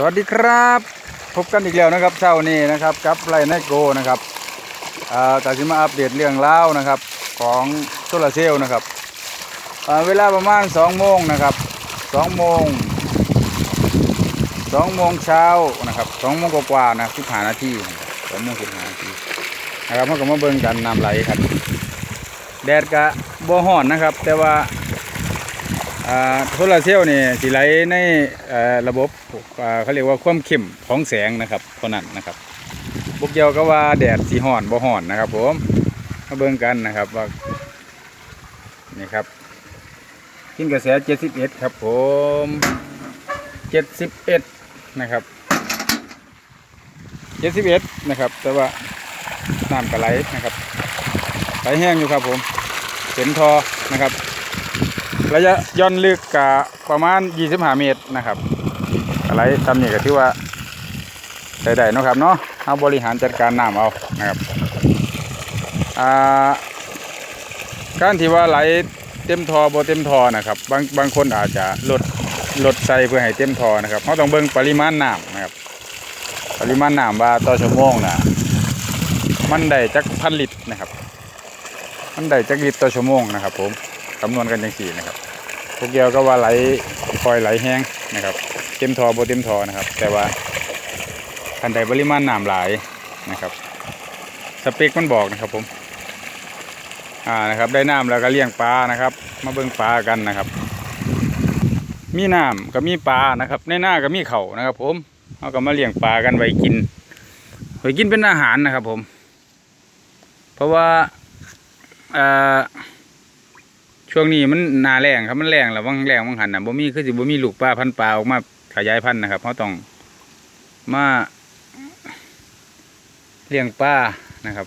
สวัสดีครับ พบกันอีกแล้วนะครับเช้านี้นะครับกับไรนโกนะครับอ่าแต่จะมาอัปเดตเรื่องเล่านะครับของโซลาร์เซลล์นะครับเวลาประมาณ2โมงนะครับ2โมง2โมงเช้านะครับ2โมงกว่าๆนะ15นาที2โมง15นาทีนะครับเมื่อก็มาเบิ่งกันน้ำไหลครับ แดดกะบ่ฮ้อนนะครับ แต่ว่า โซลาร์เซลล์นี่สิไหลในระบบเขาเรียกว่าความเข้มของแสงนะครับเท่านั้นนะครับบกเกี่ยวก็ว่าแดดสีห่อนบ่ห่อนนะครับผมมาเบิ่งกันนะครับว่านี่ครับกินกระแส71ครับผม71นะครับ71นะครับ แต่ว่าน้ำกระไหลนะครับไหลแห้งอยู่ครับผมเห็นทอนะครับ ระยะย่อนลึกกะประมาณ 25 เมตรนะครับ อะไรตำนี่ก็ถือว่าใช้ได้นะครับเนาะเอาบริหารจัดการน้ำเอานะครับการที่ว่าไหลเต็มทอบ่เต็มทอนะครับบางบางคนอาจจะลดลดใส่เพื่อให้เต็มทอนะครับเราต้องเบิ่งปริมาณน้ำนะครับ ปริมาณน้ำว่าต่อชั่วโมงนะมันได้จักพันลิตรนะครับ มันได้จักลิตรต่อชั่วโมงนะครับผม คำนวณกันจังสี่นะครับพวกเดียวก็ว่าไหลคอยไหลแห้งนะครับ เต็มทอบเต็มทอนะครับ แต่ว่าคันใดปริมาณน้ำหลายนะครับ สเปคมันบอกนะครับผมอ่านะครับได้น้ำแล้วก็เลี้ยงปลานะครับ มาเบิ่งปลากันนะครับ มีน้ำก็มีปลานะครับ ในหน้าก็มีเขานะครับ ผมเอาก็มาเลี้ยงปลากันไว้กินไว้กินเป็นอาหารนะครับผม เพราะว่าอ่า ช่วงนี้มันนาแรงครับมันแรงแล้ววังแรงวังหันนะบ่มีคือสิบ่มีลูกปลาพันปลาออกมาขยายพันธุ์นะครับเขาต้องมาเลี้ยงปลานะครับ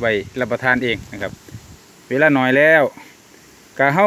ไว้รับประทานเองนะครับ เวลาน้อยแล้วกะเฮา